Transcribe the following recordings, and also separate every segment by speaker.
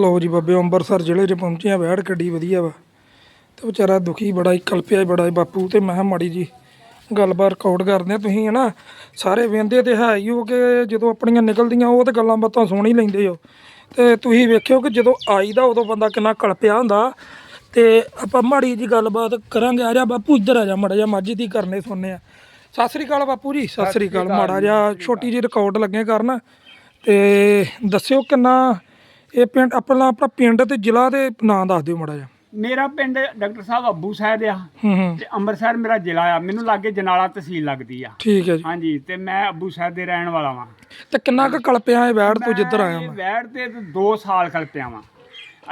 Speaker 1: ਲਓ ਜੀ ਬਾਬੇ ਅੰਮ੍ਰਿਤਸਰ ਜ਼ਿਲ੍ਹੇ 'ਚ ਪਹੁੰਚੇ ਆ ਵੈੜ ਗੱਡੀ ਵਧੀਆ ਵਾ। ਤੇ ਵਿਚਾਰਾ ਦੁਖੀ, ਬੜਾ ਹੀ ਕਲਪਿਆ ਬੜਾ ਹੀ ਬਾਪੂ। ਤੇ ਮੈਂ ਕਿਹਾ ਮਾੜੀ ਜੀ ਗੱਲਬਾਤ ਰਿਕਾਰਡ ਕਰਦੇ ਆ ਤੁਸੀਂ, ਹਨਾ? ਸਾਰੇ ਵੇਂਦੇ ਤੇ ਹੈ ਹੀ ਹੋ ਕਿ ਜਦੋਂ ਆਪਣੀਆਂ ਨਿਕਲਦੀਆਂ, ਉਹ ਤੇ ਗੱਲਾਂ ਬਾਤਾਂ ਸੁਣ ਹੀ ਲੈਂਦੇ ਹੋ। ਤੇ ਤੁਸੀਂ ਵੇਖਿਓ ਕਿ ਜਦੋਂ ਆਈਦਾ, ਉਦੋਂ ਬੰਦਾ ਕਿੰਨਾ ਕਲਪਿਆ ਹੁੰਦਾ। ਤੇ ਆਪਾਂ ਮਾੜੀ ਜੀ ਗੱਲਬਾਤ ਕਰਾਂਗੇ। ਆ ਜਾ ਬਾਪੂ, ਇੱਧਰ ਆ ਜਾ, ਮਾੜਾ ਜਿਹਾ ਮਾਝੀ ਦੀ ਕਰਨੇ ਸੁਣਨੇ ਆ। ਸਤਿ ਸ੍ਰੀ ਅਕਾਲ ਬਾਪੂ ਜੀ, ਸਤਿ ਸ੍ਰੀ ਅਕਾਲ। ਮਾੜਾ ਜਿਹਾ ਛੋਟੀ ਜੀ ਰਿਕਾਰਡ ਲੱਗੇ ਕਰਨ। ਤੇ ਦੱਸਿਓ ਕਿੰਨਾ ਇਹ ਪਿੰਡ ਆਪਣਾ ਆਪਣਾ ਪਿੰਡ ਤੇ ਜ਼ਿਲ੍ਹਾ ਤੇ ਨਾਂ ਦੱਸ ਦਿਓ ਮਾੜਾ ਜਿਹਾ।
Speaker 2: ਮੇਰਾ ਪਿੰਡ ਡਾਕਟਰ ਸਾਹਿਬ ਅੱਬੂ ਸਾਹਿਬ ਆ
Speaker 1: ਹੂੰ ਹੂੰ।
Speaker 2: ਤੇ ਅੰਮ੍ਰਿਤਸਰ ਮੇਰਾ ਜ਼ਿਲ੍ਹਾ ਆ। ਮੈਨੂੰ ਲਾਗੇ ਜਨਾਲਾ ਤਹਿਸੀਲ ਲੱਗਦੀ ਆ।
Speaker 1: ਠੀਕ ਹੈ ਜੀ।
Speaker 2: ਹਾਂਜੀ ਤੇ ਮੈਂ ਅੱਬੂ ਸਾਹਿਬ ਦੇ ਰਹਿਣ ਵਾਲਾ ਵਾਂ।
Speaker 1: ਤੇ ਕਿੰਨਾ ਕੁ ਕਲਪਿਆ ਇਹ ਵੈੜ ਤੋਂ ਜਿੱਧਰ ਆਇਆ ਮੈਂ?
Speaker 2: ਵੈੜ ਤੇ 2 ਸਾਲ ਕਲਪਿਆ ਵਾਂ।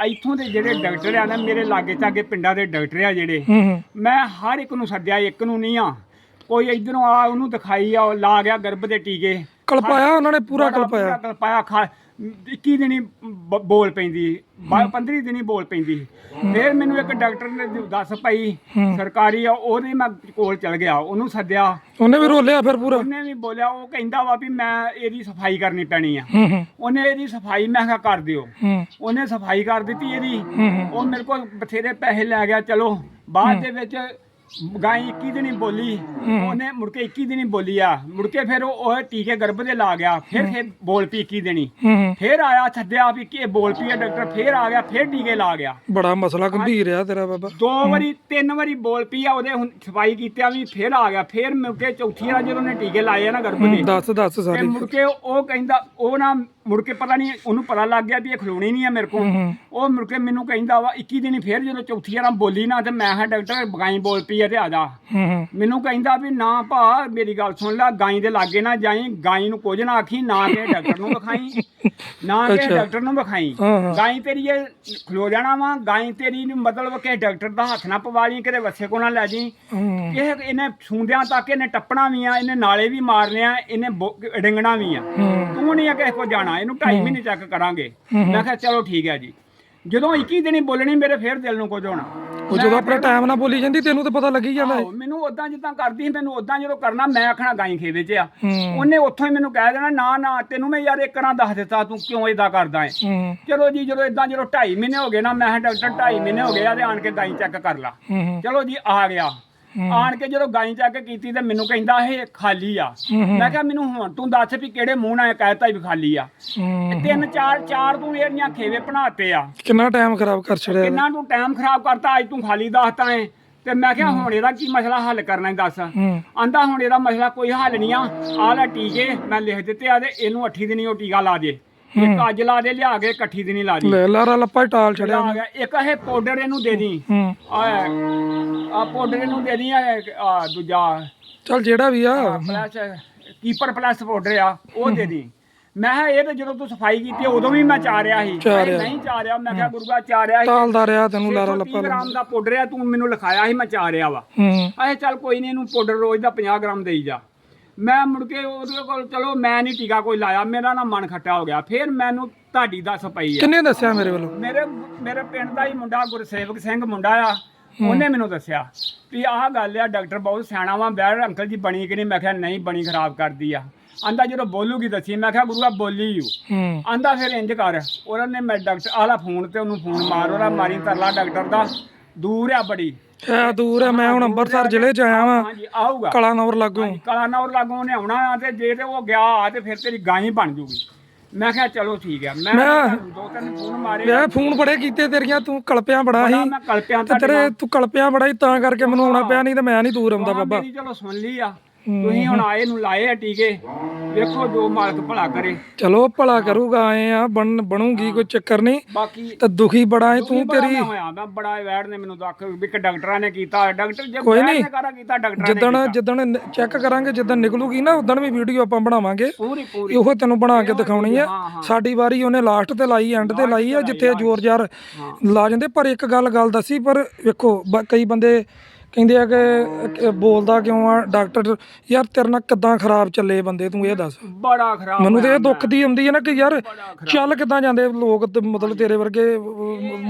Speaker 2: ਇੱਥੋਂ ਦੇ ਜਿਹੜੇ ਡਾਕਟਰ ਆ ਨਾ ਮੇਰੇ ਲਾਗੇ ਚਾਗੇ ਪਿੰਡਾਂ ਦੇ ਡਾਕਟਰ ਆ ਜਿਹੜੇ। ਮੈਂ ਹਰ ਇੱਕ ਨੂੰ ਸੱਦਿਆ ਇੱਕ ਨੂੰ ਨਹੀਂ ਆ। ਕੋਈ ਇਧਰੋਂ ਆ ਉਹਨੂੰ ਦਿਖਾਈ ਆ ਉਹ ਲਾ ਗਿਆ ਗਰਭ ਦੇ ਟੀਕੇ।
Speaker 1: ਕਲਪਾਇਆ ਉਹਨਾਂ ਨੇ ਪੂਰਾ ਕਲਪਾਇਆ
Speaker 2: ਕਲਪਾਇਆ ਖਾ 21 ਦਿਨੀ ਬ- ਬੋਲ ਪੈਂਦੀ 15 ਦਿਨੀ ਬੋਲ ਪੈਂਦੀ ਫਿਰ ਮੈਨੂੰ ਇੱਕ ਡਾਕਟਰ ਨੇ ਦੱਸ ਪਈ ਸਰਕਾਰੀ ਆ ਉਹਦੇ ਮੈਂ ਕੋਲ ਚਲ ਗਿਆ ਉਹਨੂੰ ਸੱਦਿਆ।
Speaker 1: ਉਹਨੇ ਵੀ ਰੋਲਿਆ ਫਿਰ ਪੂਰਾ?
Speaker 2: ਉਹਨੇ ਵੀ ਬੋਲਿਆ ਉਹ ਕਹਿੰਦਾ ਵਾ ਵੀ ਮੈਂ ਇਹਦੀ ਸਫ਼ਾਈ ਕਰਨੀ ਪੈਣੀ ਆ।
Speaker 1: ਹੂੰ ਹੂੰ।
Speaker 2: ਉਹਨੇ ਇਹਦੀ ਸਫ਼ਾਈ ਮੈਂ ਕਿਹਾ ਕਰ ਦਿਓ।
Speaker 1: ਹੂੰ।
Speaker 2: ਉਹਨੇ ਸਫ਼ਾਈ ਕਰ ਦਿੱਤੀ ਇਹਦੀ। ਉਹ ਮੇਰੇ ਕੋਲ ਬਥੇਰੇ ਪੈਸੇ ਲੈ ਗਿਆ ਚਲੋ। ਬਾਅਦ ਦੇ ਵਿੱਚ ਗਾਂ 21 ਦਿਨ ਹੀ ਬੋਲੀ ਉਹਨੇ ਮੁੜ ਕੇ 21 ਦਿਨ ਹੀ ਬੋਲੀ ਆ। ਮੁੜ ਕੇ ਫਿਰ ਉਹ ਉਹ ਟੀਕੇ ਗਰਭ ਦੇ ਲਾ ਗਿਆ ਫਿਰ ਫਿਰ ਬੋਲ ਪੀ 21 ਦਿਨੀ ਫਿਰ ਆਇਆ ਛੱਡਿਆ ਵੀ ਕੀ ਬੋਲ ਪੀ ਆ ਡਾਕਟਰ ਫਿਰ ਆ ਗਿਆ ਫਿਰ ਟੀਕੇ ਲਾ ਗਿਆ।
Speaker 1: ਬੜਾ ਮਸਲਾ ਗੰਭੀਰ ਆ ਤੇਰਾ ਬਾਬਾ।
Speaker 2: ਦੋ ਵਾਰੀ ਤਿੰਨ ਵਾਰੀ ਬੋਲ ਪੀ ਆ ਉਹਦੇ ਹੁਣ ਸਫ਼ਾਈ ਕੀਤਿਆ ਵੀ ਫਿਰ ਆ ਗਿਆ। ਫਿਰ ਮੁੜ ਕੇ ਚੌਥੀ ਵਾਰ ਜਦੋਂ ਉਹਨੇ ਟੀਕੇ ਲਾਏ ਆ ਨਾ ਗਰਭ ਦੇ
Speaker 1: ਦੱਸ ਦੱਸ
Speaker 2: ਤੇ
Speaker 1: ਸਾਰੀ।
Speaker 2: ਮੁੜ ਕੇ ਉਹ ਕਹਿੰਦਾ ਉਹ ਨਾ ਮੁੜ ਕੇ ਪਤਾ ਨਹੀਂ ਉਹਨੂੰ ਪਤਾ ਲੱਗ ਗਿਆ ਵੀ ਇਹ ਖਲੋਣੀ ਨਹੀਂ ਆ ਮੇਰੇ ਕੋਲ। ਉਹ ਮੁੜ ਕੇ ਮੈਨੂੰ ਕਹਿੰਦਾ ਵਾ 21 ਦਿਨ ਫਿਰ ਜਦੋਂ ਚੌਥੀ ਵਾਰ ਬੋਲੀ ਨਾ ਤੇ ਮੈਂ ਹਾਂ ਡਾਕਟਰ ਗਾਈ ਬੋਲ ਪਈ ਆ ਤੇ ਆ ਜਾ।
Speaker 1: ਹੂੰ ਹੂੰ।
Speaker 2: ਮੈਨੂੰ ਕਹਿੰਦਾ ਵੀ ਨਾ ਭਾ ਮੇਰੀ ਗੱਲ ਸੁਣ ਲੈ ਗਾਈ ਦੇ ਲਾਗੇ ਨਾ ਜਾਈ ਗਾਈ ਨੂੰ ਕੁਝ ਨਾ ਆਖੀ ਨਾ ਕਿ ਡਾਕਟਰ ਨੂੰ ਵਿਖਾਈ ਨਾ ਕਿ
Speaker 1: ਅੱਛਾ।
Speaker 2: ਡਾਕਟਰ ਨੂੰ ਵਿਖਾਈ।
Speaker 1: ਹਾਂ, ਹਾਂ।
Speaker 2: ਗਾਈ ਤੇਰੀ ਇਹ ਖਲੋ ਜਾਣਾ ਵਾ ਗਾਈ ਤੇਰੀ ਨੂੰ ਮਤਲਬ ਕਿ ਡਾਕਟਰ ਦਾ ਹੱਥ ਨਾ ਪਵਾ ਲਈ ਕਿਤੇ ਵੱਸੇ ਕੋ ਨਾ ਲੈ ਜੀ
Speaker 1: ਹੂੰ।
Speaker 2: ਇਹ ਇਹਨੇ ਸੁੰਦਿਆਂ ਤੱਕ ਇਹਨੇ ਟੱਪਣਾ ਵੀ ਆ ਇਹਨੇ ਨਾਲੇ ਵੀ ਮਾਰਨੇ ਆ ਇਹਨੇ ਬੋ- ਡਿੰਗਣਾ ਵੀ ਆ।
Speaker 1: ਹੂੰ।
Speaker 2: ਤੂੰ ਨਹੀਂ ਆ ਕਿਸੇ ਕੋ ਜਾਣਾ ਇਹਨੂੰ 2.5 ਮਹੀਨੇ ਚੈੱਕ ਕਰਾਂਗੇ। ਮੈਂ ਕਿਹਾ ਚਲੋ ਠੀਕ ਹੈ ਜੀ। ਜਦੋਂ 21 ਦਿਨ ਬੋਲਣੀ ਮੇਰੇ ਫੇਰ ਦਿਲ ਨੂੰ ਕੁਝ ਹੋਣਾ।
Speaker 1: ਉਹ ਜਦੋਂ ਆਪਣੇ ਟਾਈਮ ਨਾਲ ਬੋਲੀ ਜਾਂਦੀ ਤੈਨੂੰ ਤਾਂ ਪਤਾ ਲੱਗੀ ਜਾਂਦਾ
Speaker 2: ਆਹੋ, ਮੈਨੂੰ ਉਦਾਂ ਜਿੱਦਾਂ ਕਰਦੀ ਸੀ ਮੈਨੂੰ ਉਦਾਂ ਜਦੋਂ ਕਰਨਾ ਮੈਂ ਆਖਣਾ ਗਾਈ ਖੇਵੇ 'ਚ ਆ।
Speaker 1: ਹੂੰ।
Speaker 2: ਉਹਨੇ ਉੱਥੋਂ ਹੀ ਮੈਨੂੰ ਕਹਿ ਦੇਣਾ ਨਾ ਨਾ ਤੈਨੂੰ ਮੈਂ ਯਾਰ ਇੱਕ ਰਾਂ ਦੱਸ ਦਿੱਤਾ ਤੂੰ ਕਿਉਂ ਇਦਾਂ ਕਰਦਾ ਏ
Speaker 1: ਹੂੰ।
Speaker 2: ਚਲੋ ਜੀ ਜਦੋਂ ਇਦਾਂ ਜਦੋਂ 2.5 ਮਹੀਨੇ ਹੋ ਗਏ ਨਾ ਮੈਂ ਕਿਹਾ ਡਾਕਟਰ 2.5 ਮਹੀਨੇ ਹੋ ਗਏ ਆ ਤੇ ਆਣ ਕੇ ਗਾਈ ਚੈੱਕ ਕਰ ਲਾ।
Speaker 1: ਹੂੰ ਹੂੰ।
Speaker 2: ਚਲੋ ਜੀ ਆ ਗਿਆ। ਆਣ ਕੇ ਜਦੋਂ ਗਾਈ ਚੈੱਕ ਕੀਤੀ ਤੇ ਮੈਨੂੰ ਕਹਿੰਦਾ ਇਹ ਖਾਲੀ ਆ। ਮੈਂ ਕਿਹਾ ਮੈਨੂੰ ਹੁਣ ਤੂੰ ਦੱਸ ਵੀ ਕਿਹੜੇ ਮੂੰਹ ਨਾਲ ਕਹਿਤਾ ਵੀ ਖਾਲੀ ਆ।
Speaker 1: ਹੂੰ।
Speaker 2: ਤਿੰਨ ਚਾਰ ਚਾਰ ਤੂੰ ਇਹਦੀਆਂ ਖੇਵੇ ਬਣਾਤੇ ਆ।
Speaker 1: ਕਿੰਨਾ ਟਾਈਮ ਖਰਾਬ ਕਰ ਛੜਿਆ
Speaker 2: ਕਿੰਨਾ ਤੂੰ ਟਾਈਮ ਖਰਾਬ ਕਰਤਾ ਅੱਜ ਤੂੰ ਖਾਲੀ ਦੱਸਤਾ ਏ ਤੇ ਮੈਂ ਕਿਹਾ ਹੁਣ ਇਹਦਾ ਕੀ ਮਸਲਾ ਹੱਲ ਕਰਨਾ ਈ ਦੱਸ।
Speaker 1: ਹੂੰ।
Speaker 2: ਆਂਦਾ ਹੁਣ ਇਹਦਾ ਮਸਲਾ ਕੋਈ ਹੱਲ ਨਹੀਂ ਆ। ਆਹ ਲੈ ਟੀਕੇ ਮੈਂ ਲਿਖ ਦਿੱਤੇ ਆ ਤੇ ਇਹਨੂੰ 8 ਦਿਨੀ ਉਹ ਟੀਕਾ ਲਾ ਦੇ। ਇੱਕ ਅੱਜ ਲਾ ਦੇ ਲਿਆ ਕੇ ਇਕੱਠੀ ਦਿਨੀ ਲਾ ਦੀ
Speaker 1: ਲੈ ਲਾਰਾ ਲੱਪਾ ਟਾਲ ਛੜਿਆ
Speaker 2: ਆ ਗਿਆ ਇੱਕ ਇਹ ਪਾਊਡਰ ਇਹਨੂੰ ਦੇ ਦੀ।
Speaker 1: ਹੂੰ।
Speaker 2: ਆ ਆ ਪਾਊਡਰ ਇਹਨੂੰ ਦੇ ਦੀ ਆ ਦੂਜਾ।
Speaker 1: ਚਲ ਜਿਹੜਾ ਵੀ ਆ।
Speaker 2: ਪਲੱਸ ਕੀਪਰ ਪਲੱਸ ਪਾਊਡਰ ਆ ਉਹ ਦੇ ਦੀ। ਮੈਂ ਕਿਹਾ ਇਹ ਤੇ ਜਦੋਂ ਤੂੰ ਸਫ਼ਾਈ ਕੀਤੀ ਉਦੋਂ ਵੀ ਮੈਂ ਚਾਰਿਆ ਸੀ। ਨਹੀਂ ਚਾਰਿਆ ਮੈਂ ਕਿਹਾ ਗੁਰੂਆ ਚਾਰਿਆ ਸੀ।
Speaker 1: ਟਾਲਦਾ ਰਿਹਾ ਤੈਨੂੰ ਲਾਰਾ
Speaker 2: 630
Speaker 1: ਲੱਪਾ
Speaker 2: ਗ੍ਰਾਮ ਦਾ ਪਾਊਡਰ ਆ ਤੂੰ ਮੈਨੂੰ ਲਿਖਾਇਆ ਸੀ ਮੈਂ ਚਾਰਿਆ ਵਾ।
Speaker 1: ਹੂੰ।
Speaker 2: ਆਏ ਚੱਲ ਕੋਈ ਨਹੀਂ ਇਹਨੂੰ ਪਾਊਡਰ ਰੋਜ਼ ਦਾ 50 ਗ੍ਰਾਮ ਦੇਈ ਜਾ। ਮੈਂ ਮੁੜ ਕੇ ਉਹਦੇ ਕੋਲ ਚਲੋ ਮੈਂ ਨਹੀਂ ਟੀਕਾ ਕੋਈ ਲਾਇਆ ਮੇਰਾ ਨਾ ਮਨ ਖੱਟਾ ਹੋ ਗਿਆ। ਫਿਰ ਮੈਨੂੰ ਤੁਹਾਡੀ ਦੱਸ ਪਈ ਆ
Speaker 1: ਕਿੰਨੇ ਦੱਸਿਆ ਮੇਰੇ ਵੱਲੋਂ?
Speaker 2: ਮੇਰੇ ਮੇਰੇ ਪਿੰਡ ਦਾ ਹੀ ਮੁੰਡਾ ਗੁਰਸੇਵਕ ਸਿੰਘ ਮੁੰਡਾ ਆ ਉਹਨੇ ਮੈਨੂੰ ਦੱਸਿਆ ਵੀ ਆਹ ਗੱਲ ਆ ਡਾਕਟਰ ਬਹੁਤ ਸਿਆਣਾ ਵਾ ਬੈਠ ਅੰਕਲ ਜੀ ਬਣੀ ਕਿ ਨਹੀਂ? ਮੈਂ ਕਿਹਾ ਨਹੀਂ ਬਣੀ ਖਰਾਬ ਕਰਦੀ ਆ। ਆਂਦਾ ਜਦੋਂ ਬੋਲੂਗੀ ਦੱਸੀ ਮੈਂ ਕਿਹਾ ਗੁਰੂਆ ਬੋਲੀ ਯੂ
Speaker 1: ਹੂੰ।
Speaker 2: ਆਂਦਾ ਫਿਰ ਇੰਜ ਕਰ ਉਹਨਾਂ ਨੇ ਮੈਂ ਡਾਕਟਰ ਆਲਾ ਫੋਨ ਤੇ ਉਹਨੂੰ ਫੋਨ ਮਾਰ ਉਹਦਾ ਮਾਰੀ ਤਰਲਾ ਡਾਕਟਰ ਦਾ ਦੂਰ ਆ ਬੜੀ।
Speaker 1: ਐ ਦੂਰ ਆ ਮੈਂ ਹੁਣ ਅੰਮ੍ਰਿਤਸਰ ਜ਼ਿਲ੍ਹੇ ਚ ਆਇਆ ਵਾਂ।
Speaker 2: ਹਾਂਜੀ ਆਊਗਾ।
Speaker 1: ਕਲਾਨੌਰ ਲੱਗੋਂ।
Speaker 2: ਕਲਾਨੌਰ ਲਾਗੋਂ ਉਹਨੇ ਆਉਣਾ ਆ ਤੇ ਜੇ ਤੇ ਉਹ ਗਿਆ ਆ ਤੇ ਫਿਰ ਤੇਰੀ ਗਾਂ ਹੀ ਬਣ ਜੂਗੀ। ਮੈਂ ਕਿਹਾ ਚਲੋ ਠੀਕ ਆ ਮੈਂ
Speaker 1: ਮੈਂ-
Speaker 2: ਦੋ ਤਿੰਨ ਫੋਨ ਮਾਰੇ।
Speaker 1: ਵੇ ਫੋਨ ਬੜੇ ਕੀਤੇ ਤੇਰੀਆਂ ਤੂੰ ਕਲਪਿਆ ਬੜਾ
Speaker 2: ਬੜਾ
Speaker 1: ਸੀ।
Speaker 2: ਮੈਂ ਕਲਪਿਆਂ
Speaker 1: ਤੇ ਤੇਰੇ ਤੂੰ ਕਲਪਿਆ ਬੜਾ ਸੀ ਤਾਂ ਕਰਕੇ ਮੈਨੂੰ ਆਉਣਾ ਪਿਆ ਨਹੀਂ ਤੇ ਮੈਂ ਨਹੀਂ ਦੂਰ ਆਉਂਦਾ ਬਾਬਾ।
Speaker 2: ਮੇਰੀ ਚਲੋ ਸੁਣ ਲਈ ਆ। ਤੁਸੀਂ ਹੁਣ ਆਏ ਨੂੰ ਲਾਏ ਆ ਟੀਕੇ ਵੇਖੋ ਜੋ ਮਾਲਕ ਭਲਾ ਕਰੇ।
Speaker 1: ਚਲੋ ਭਲਾ ਕਰੂਗਾ ਆਏ ਆ ਬਣ ਬਣੂਗੀ ਕੋਈ ਚੱਕਰ ਨਹੀਂ।
Speaker 2: ਬਾਕੀ
Speaker 1: ਤੇ ਦੁਖੀ ਬੜਾ ਹੈ ਤੂੰ ਤੇਰੀ
Speaker 2: ਮੈਂ ਬੜਾ ਵੈੜ ਨੇ ਮੈਨੂੰ ਦੱਸ ਵੀ ਕਿ ਡਾਕਟਰਾਂ ਨੇ ਕੀਤਾ ਡਾਕਟਰ ਜੇ
Speaker 1: ਕੋਈ ਨਹੀਂ।
Speaker 2: ਕੀਤਾ ਡਾਕਟਰਾਂ ਨੇ
Speaker 1: ਜਿੱਦਣ ਜਿੱਦਣ ਚੈੱਕ ਕਰਾਂਗੇ ਜਿੱਦਣ ਨਿਕਲੂਗੀ ਨਾ ਉਦਣ ਵੀ ਵੀਡੀਓ ਆਪਾਂ ਬਣਾਵਾਂਗੇ।
Speaker 2: ਪੂਰੀ ਪੂਰੀ।
Speaker 1: ਇਹੋ ਤੈਨੂੰ ਬਣਾ ਕੇ ਦਿਖਾਉਣੀ ਆ। ਸਾਡੀ ਵਾਰੀ ਉਹਨੇ ਲਾਸਟ ਤੇ ਲਾਈ ਐਂਡ ਤੇ ਲਾਈ ਆ ਜਿੱਥੇ ਜ਼ੋਰ ਜ਼ਾਰ ਲਾ ਜਾਂਦੇ। ਪਰ ਇੱਕ ਗੱਲ ਗੱਲ ਦੱਸੀ ਪਰ ਵੇਖੋ ਕਈ ਬੰਦੇ ਕਹਿੰਦੇ ਆ ਕਿ ਕਿ ਬੋਲਦਾ ਕਿਉਂ ਆ ਡਾਕਟਰ ਯਾਰ ਤੇਰੇ ਨਾਲ ਕਿੱਦਾਂ ਖਰਾਬ ਚੱਲੇ ਬੰਦੇ ਤੂੰ ਇਹ ਦੱਸ।
Speaker 2: ਬੜਾ ਖਰਾਬ
Speaker 1: ਮੈਨੂੰ ਤੇ ਇਹ ਦੁੱਖ ਦੀ ਹੁੰਦੀ ਹੈ ਨਾ ਕਿ ਯਾਰ ਚੱਲ ਕਿੱਦਾਂ ਜਾਂਦੇ ਲੋਕ ਤੇ ਮਤਲਬ ਤੇਰੇ ਵਰਗੇ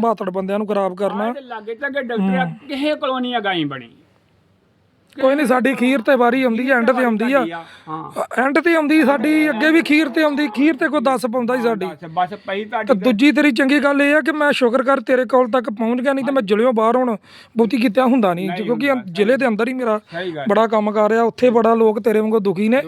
Speaker 1: ਮਾਤੜ ਬੰਦਿਆਂ ਨੂੰ ਖਰਾਬ ਕਰਨਾ।
Speaker 2: ਤੇ ਲਾਗੇ ਤੱਕ ਡਾਕਟਰ ਆ, ਕਿਸੇ ਕਲੋਨੀ ਆ ਗਾਈ ਬਣੀ।
Speaker 1: ਕੋਈ ਨਹੀਂ ਸਾਡੀ ਖੀਰ ਤੇ ਵਾਰੀ ਆਉਂਦੀ ਆ ਐਂਡ ਤੇ ਆਉਂਦੀ ਆ।
Speaker 2: ਹਾਂ।
Speaker 1: ਐਂਡ ਤੇ ਆਉਂਦੀ ਸਾਡੀ ਅੱਗੇ ਵੀ ਖੀਰ ਤੇ ਆਉਂਦੀ ਖੀਰ ਤੇ ਕੋਈ 10 ਪਾਉਂਦਾ ਸੀ ਸਾਡੀ।
Speaker 2: ਬਸ ਪਈ
Speaker 1: ਤੇ
Speaker 2: ਤੁਹਾਡੀ
Speaker 1: ਦੂਜੀ ਤੇਰੀ ਚੰਗੀ ਗੱਲ ਇਹ ਆ ਕਿ ਮੈਂ ਸ਼ੁਕਰ ਕਰ ਤੇਰੇ ਕੋਲ ਤੱਕ ਪਹੁੰਚ ਗਿਆ ਨਹੀਂ ਤੇ ਮੈਂ ਜ਼ਿਲ੍ਹਿਓਂ ਬਾਹਰ ਹੁਣ ਬਹੁਤੀ ਕਿਤਿਆ ਹੁੰਦਾ ਨਹੀਂ ਕਿਉਂਕਿ ਜ਼ਿਲ੍ਹੇ ਦੇ ਅੰਦਰ ਹੀ ਮੇਰਾ ਬੜਾ ਕੰਮ ਕਰ ਰਿਹਾ ਉੱਥੇ ਬੜਾ ਲੋਕ ਤੇਰੇ ਵਾਂਗੂ ਦੁਖੀ ਨੇ।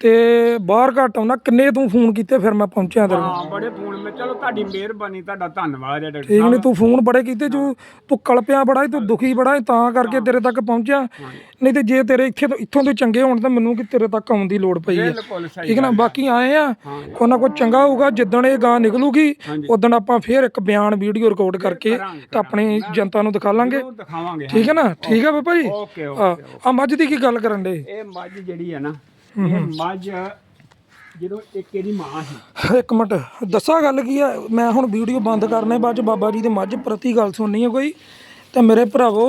Speaker 1: ਤੇ ਬਾਹਰ ਘੱਟ ਆਉਣਾ ਕਿੰਨੇ ਤੂੰ ਫੋਨ ਕੀਤੇ ਫਿਰ ਮੈਂ ਪਹੁੰਚਿਆ ਤੇਰੇ
Speaker 2: ਹਾਂ ਬੜੇ ਫੋਨ ਮੈਂ ਚਲੋ ਤੁਹਾਡੀ ਮਿਹਰਬਾਨੀ ਤੁਹਾਡਾ ਧੰਨਵਾਦ ਹੈ ਡਾਕਟਰ
Speaker 1: ਠੀਕ ਨਹੀਂ ਤੂੰ ਫੋਨ ਬੜੇ ਕੀਤੇ ਤੂੰ ਤੂੰ ਕਲਪਿਆ ਬੜਾ ਤੂੰ ਦੁਖੀ ਬੜਾ ਤਾਂ ਕਰਕੇ ਤੇਰੇ ਤੱਕ ਪਹੁੰਚਿਆ। ਨਹੀਂ ਤੇ ਜੇ ਤੇਰੇ ਇੱਥੇ ਤੋਂ ਇੱਥੋਂ ਦੇ ਚੰਗੇ ਹੋਣ ਤਾਂ ਮੈਨੂੰ ਕਿ ਤੇਰੇ ਤੱਕ ਆਉਣ ਦੀ ਲੋੜ ਪਈ ਹੈ
Speaker 2: ਬਿਲਕੁਲ ਸਹੀ
Speaker 1: ਠੀਕ ਹੈ ਨਾ ਬਾਕੀ ਆਏ ਆ ਕੋਈ ਨਾ ਕੋਈ ਚੰਗਾ ਹੋਊਗਾ ਜਿੱਦਣ ਇਹ ਗਾਂ ਨਿਕਲੂਗੀ ਉਦੋਂ ਆਪਾਂ ਫੇਰ ਇੱਕ ਬਿਆਨ ਵੀਡੀਓ ਰਿਕਾਰਡ ਕਰਕੇ ਤਾਂ ਆਪਣੀ ਜਨਤਾ ਨੂੰ ਦਿਖਾ ਲਾਂਗੇ।
Speaker 2: ਦਿਖਾਵਾਂਗੇ
Speaker 1: ਠੀਕ ਹੈ ਨਾ? ਠੀਕ ਹੈ ਬਾਬਾ ਜੀ?
Speaker 2: ਓਕੇ
Speaker 1: ਆ ਆ ਮੱਝ ਦੀ ਕੀ ਗੱਲ ਕਰਨ ਦੇ?
Speaker 2: ਇਹ ਮੱਝ ਜਿਹੜੀ ਹੈ ਨਾ ਇਹ ਮੱਝ ਜਦੋਂ ਇੱਕ ਇਹਦੀ ਮਾਂ ਸੀ।
Speaker 1: ਇੱਕ ਮਿੰਟ। ਦੱਸਾਂ ਗੱਲ ਕੀ ਆ? ਮੈਂ ਹੁਣ ਵੀਡੀਓ ਬੰਦ ਕਰਨੇ ਬਾਅਦ ਚ ਬਾਬਾ ਜੀ ਦੇ ਮੱਝ ਪ੍ਰਤੀ ਗੱਲ ਸੁਣਨੀ ਹੈ ਕੋਈ। ਤੇ ਮੇਰੇ ਭਰਾਵੋ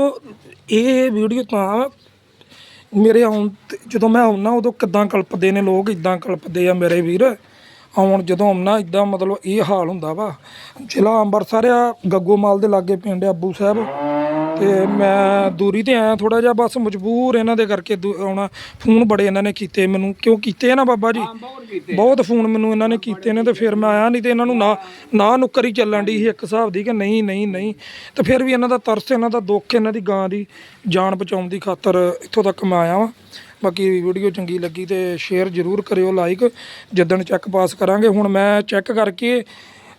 Speaker 1: ਇਹ ਵੀਡੀਓ ਤਾਂ ਮੇਰੇ ਆਉਣ ਤੇ- ਜਦੋਂ ਮੈਂ ਆਉਣਾ ਉਦੋਂ ਕਿੱਦਾਂ ਕਲਪਦੇ ਨੇ ਲੋਕ? ਇਦਾਂ ਕਲਪਦੇ ਆ ਮੇਰੇ ਵੀਰ। ਆਉਣ ਜਦੋਂ ਆਉਣਾ ਇਦਾਂ ਮਤਲਬ ਇਹ ਹਾਲ ਹੁੰਦਾ ਵਾ। ਜ਼ਿਲ੍ਹਾ ਅੰਮ੍ਰਿਤਸਰ ਆ ਗੱਗੋਮਾਲ ਦੇ ਲਾਗੇ ਪਿੰਡ ਆ, ਅੱਬੂ ਸਾਹਿਬ। ਤੇ ਮੈਂ ਦੂਰੀ ਤੇ ਆਇਆ ਥੋੜਾ ਜਿਹਾ ਬਸ ਮਜਬੂਰ ਇਹਨਾਂ ਦੇ ਕਰਕੇ ਦੂ- ਆਉਣਾ। ਫੋਨ ਬੜੇ ਇਹਨਾਂ ਨੇ ਕੀਤੇ ਮੈਨੂੰ। ਕਿਉਂ ਕੀਤੇ ਆ ਨਾ ਬਾਬਾ ਜੀ? ਬਹੁਤ ਫੋਨ ਮੈਨੂੰ ਇਹਨਾਂ ਨੇ ਕੀਤੇ ਨੇ ਤੇ ਫਿਰ ਮੈਂ ਆਇਆ ਨਹੀਂ ਤੇ ਇਹਨਾਂ ਨੂੰ ਨਾ ਨਾ ਨੁੱਕਰ ਹੀ ਚੱਲਣ ਦੀ ਸੀ ਇੱਕ ਹਿਸਾਬ ਦੀ ਕਿ ਨਹੀਂ ਨਹੀਂ ਨਹੀਂ। ਤੇ ਫਿਰ ਵੀ ਇਹਨਾਂ ਦਾ ਤਰਸ ਇਹਨਾਂ ਦਾ ਦੁੱਖ ਇਹਨਾਂ ਦੀ ਗਾਂ ਦੀ ਜਾਨ ਬਚਾਉਣ ਦੀ ਖਾਤਰ ਇੱਥੋਂ ਤੱਕ ਮੈਂ ਆਇਆ ਵਾਂ। ਬਾਕੀ ਵੀਡੀਓ ਚੰਗੀ ਲੱਗੀ ਤੇ ਸ਼ੇਅਰ ਜ਼ਰੂਰ ਕਰਿਓ ਲਾਈਕ ਜਿੱਦਣ ਚੈੱਕ ਪਾਸ ਕਰਾਂਗੇ। ਹੁਣ ਮੈਂ ਚੈੱਕ ਕਰਕੇ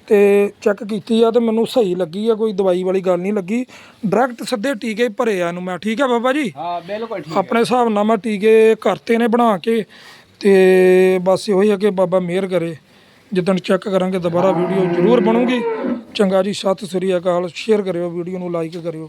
Speaker 1: ਤੇ ਚੈੱਕ ਕੀਤੀ ਆ ਤੇ ਮੈਨੂੰ ਸਹੀ ਲੱਗੀ ਆ ਕੋਈ ਦਵਾਈ ਵਾਲੀ ਗੱਲ ਨਹੀਂ ਲੱਗੀ। ਡਾਇਰੈਕਟ ਸਿੱਧੇ ਟੀਕੇ ਭਰੇ ਆ ਇਹਨੂੰ ਮੈਂ। ਠੀਕ ਆ ਬਾਬਾ ਜੀ?
Speaker 2: ਹਾਂ ਬਿਲਕੁਲ ਠੀਕ
Speaker 1: ਆਪਣੇ ਹਿਸਾਬ ਨਾਲ ਮੈਂ ਟੀਕੇ ਕਰਤੇ ਨੇ ਬਣਾ ਕੇ ਤੇ ਬਸ ਇਹੋ ਹੀ ਆ ਕਿ ਬਾਬਾ ਮਿਹਰ ਕਰੇ। ਜਿੱਦਣ ਚੈੱਕ ਕਰਾਂਗੇ ਦੁਬਾਰਾ ਵੀਡੀਓ ਜ਼ਰੂਰ ਬਣੂਗੀ। ਚੰਗਾ ਜੀ ਸਤਿ ਸ੍ਰੀ ਅਕਾਲ। ਸ਼ੇਅਰ ਕਰਿਓ ਵੀਡੀਓ ਨੂੰ ਲਾਈਕ ਕਰਿਓ।